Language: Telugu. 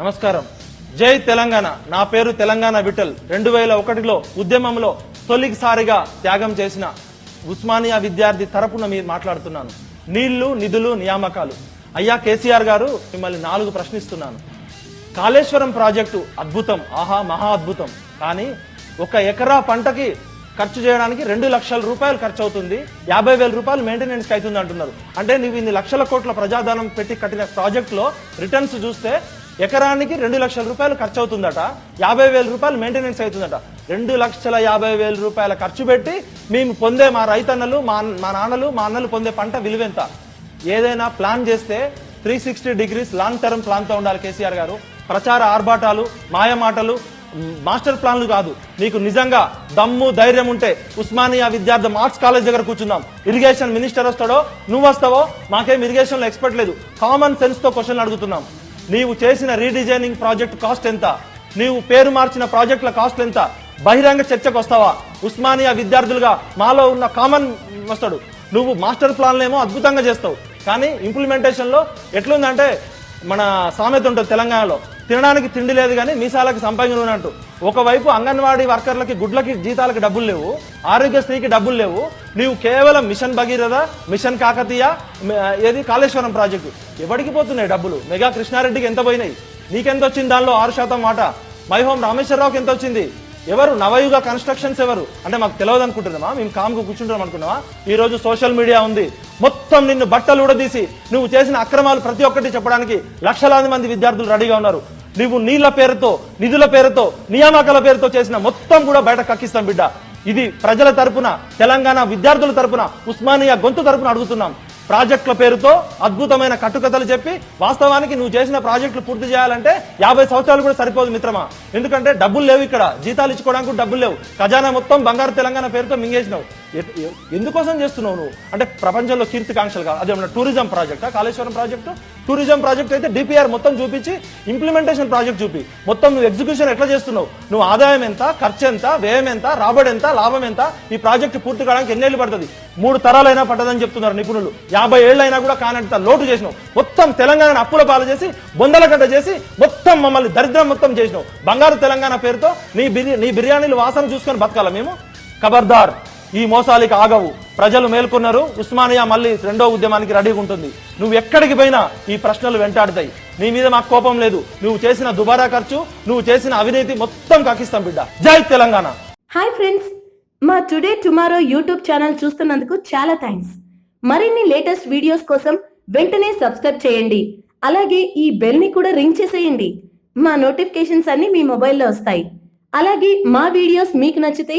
నమస్కారం. జై తెలంగాణ. నా పేరు తెలంగాణ విఠల్. రెండు వేల ఒకటిలో ఉద్యమంలో తొలిసారిగా త్యాగం చేసిన ఉస్మానియా విద్యార్థి తరపున మీరు మాట్లాడుతున్నాను. నీళ్ళు నిధులు నియామకాలు. అయ్యా కేసీఆర్ గారు మిమ్మల్ని నాలుగు ప్రశ్నిస్తున్నాను. కాళేశ్వరం ప్రాజెక్టు అద్భుతం. ఆహా మహా అద్భుతం. కానీ ఒక ఎకరా పంటకి ఖర్చు చేయడానికి రెండు లక్షల రూపాయలు ఖర్చు అవుతుంది యాభై వేల రూపాయలు మెయింటెనెన్స్ అవుతుంది అంటున్నారు. అంటే నువ్వు ఇన్ని లక్షల కోట్ల ప్రజాధనం పెట్టి కట్టిన ప్రాజెక్టులో రిటర్న్స్ చూస్తే ఎకరానికి రెండు లక్షల రూపాయలు ఖర్చు అవుతుందట యాభై వేల రూపాయలు మెయింటెనెన్స్ అవుతుందట. రెండు లక్షల యాభై వేల రూపాయల ఖర్చు పెట్టి మేము పొందే మా రైతన్నలు మా మా నాన్నలు మా అన్నలు పొందే పంట విలువెంత? ఏదైనా ప్లాన్ చేస్తే three sixty degrees long term ప్లాన్తో ఉండాలి కేసీఆర్ గారు. ప్రచార ఆర్భాటాలు మాయమాటలు మాస్టర్ ప్లాన్లు కాదు. నీకు నిజంగా దమ్ము ధైర్యం ఉంటే ఉస్మానియా విద్యార్థి ఆర్ట్స్ కాలేజ్ దగ్గర కూర్చుందాం. ఇరిగేషన్ మినిస్టర్ వస్తాడో నువ్వు వస్తావో మాకేం ఇరిగేషన్లో ఎక్స్పర్ట్ లేదు. కామన్ సెన్స్తో క్వశ్చన్ అడుగుతున్నాం. నీవు చేసిన రీడిజైనింగ్ ప్రాజెక్ట్ కాస్ట్ ఎంత? నీవు పేరు మార్చిన ప్రాజెక్టుల కాస్ట్ ఎంత? బహిరంగ చర్చకు వస్తావా? ఉస్మానియా విద్యార్థులుగా మాలో ఉన్న కామన్ వస్తాడు. నువ్వు మాస్టర్ ప్లాన్లేమో అద్భుతంగా చేస్తావు. కానీ ఇంప్లిమెంటేషన్లో ఎట్లుందంటే మన సామెత ఉంటుంది తెలంగాణలో. తినడానికి తిండి లేదు కానీ మీసాలకి సంపంగి ఉన్నట్టు ఒకవైపు అంగన్వాడీ వర్కర్లకి గుడ్లకి జీతాలకి డబ్బులు లేవు. ఆరోగ్యశ్రీకి డబ్బులు లేవు. నీవు కేవలం మిషన్ భగీరథ మిషన్ కాకతీయ ఏది కాళేశ్వరం ప్రాజెక్టు. ఎవరికి పోతున్నాయి డబ్బులు? మెగా కృష్ణారెడ్డికి ఎంత పోయినాయి? నీకెంత వచ్చింది దానిలో ఆరు శాతం వాటా? మై హోమ్ రామేశ్వరరావుకి ఎంత వచ్చింది? ఎవరు? నవయుగ కన్స్ట్రక్షన్స్ ఎవరు? అంటే మాకు తెలియదు అనుకుంటున్నామా మేము కామ్కు కూర్చుంటాం అనుకున్నావా ఈ రోజు సోషల్ మీడియా ఉంది. మొత్తం నిన్ను బట్టలు ఉడదీసి నువ్వు చేసిన అక్రమాలు ప్రతి ఒక్కటి చెప్పడానికి లక్షలాది మంది విద్యార్థులు రెడీగా ఉన్నారు. నువ్వు నీళ్ళ పేరుతో నిధుల పేరుతో నియామకాల పేరుతో చేసిన మొత్తం కూడా బయట కక్కిస్తాం బిడ్డ. ఇది ప్రజల తరపున తెలంగాణ విద్యార్థుల తరపున ఉస్మానియా గొంతు తరపున అడుగుతున్నాం. ప్రాజెక్టుల పేరుతో అద్భుతమైన కట్టుకథలు చెప్పి వాస్తవానికి నువ్వు చేసిన ప్రాజెక్టులు పూర్తి చేయాలంటే యాభై సంవత్సరాలు కూడా సరిపోదు మిత్రమా. ఎందుకంటే డబ్బులు లేవు ఇక్కడ. జీతాలు ఇచ్చుకోవడానికి డబ్బులు లేవు. ఖజానా మొత్తం బంగారు తెలంగాణ పేరుతో మింగేసినావు. ఎందుకోసం చేస్తున్నావు నువ్వు? అంటే ప్రపంచంలో కీర్తికాంక్షలు కాదు. అదే టూరిజం ప్రాజెక్టా కాళేశ్వరం ప్రాజెక్టు? టూరిజం ప్రాజెక్ట్ అయితే డిపిఆర్ మొత్తం చూపించి ఇంప్లిమెంటేషన్ ప్రాజెక్ట్ చూపి. మొత్తం నువ్వు ఎగ్జిక్యూషన్ ఎట్లా చేస్తున్నావు? నువ్వు ఆదాయం ఎంత ఖర్చు ఎంత వ్యయం ఎంత రాబడి ఎంత లాభం ఎంత ఈ ప్రాజెక్ట్ పూర్తి కావడానికి ఎన్నేళ్ళు పడుతుంది? మూడు తరాలైనా పట్టదని చెప్తున్నారు నిపుణులు. యాభై ఏళ్ళైనా కూడా కానంత లోటు చేసినావు. మొత్తం తెలంగాణ అప్పుల పాలు చేసి బొందలగడ్డ చేసి మొత్తం మమ్మల్ని దరిద్రం మొత్తం చేసినావు. బంగారు తెలంగాణ పేరుతో నీ బిర్యానీ నీ బిర్యానీలు వాసన చూసుకొని బతకాల మేము? ఖబర్దార్ ఈ మోసాలకి ఆగవు. ప్రజలు మేల్కొన్నారు. ఉస్మానియా మళ్ళీ రెండో ఉద్యమానికి రెడీగా ఉంటుంది. నువ్వు ఎక్కడికి పోయినా ఈ ప్రశ్నలు వెంటాడుతాయి. నీ మీద మాకు కోపం లేదు. నువ్వు చేసిన దుబారా ఖర్చు నువ్వు చేసిన అవినీతి మొత్తం కాకిస్తాం బిడ్డ. జై తెలంగాణ. హాయ్ ఫ్రెండ్స్ మా టుడే టుమారో యూట్యూబ్ ఛానల్ చూస్తున్నందుకు చాలా థ్యాంక్స్ మరిన్ని లేటెస్ట్ వీడియోస్ కోసం వెంటనే సబ్స్క్రైబ్ చేయండి. అలాగే ఈ బెల్ని కూడా రింగ్ చేసేయండి. మా నోటిఫికేషన్స్ అన్ని మీ మొబైల్లో వస్తాయి. అలాగే మా వీడియోస్ మీకు నచ్చితే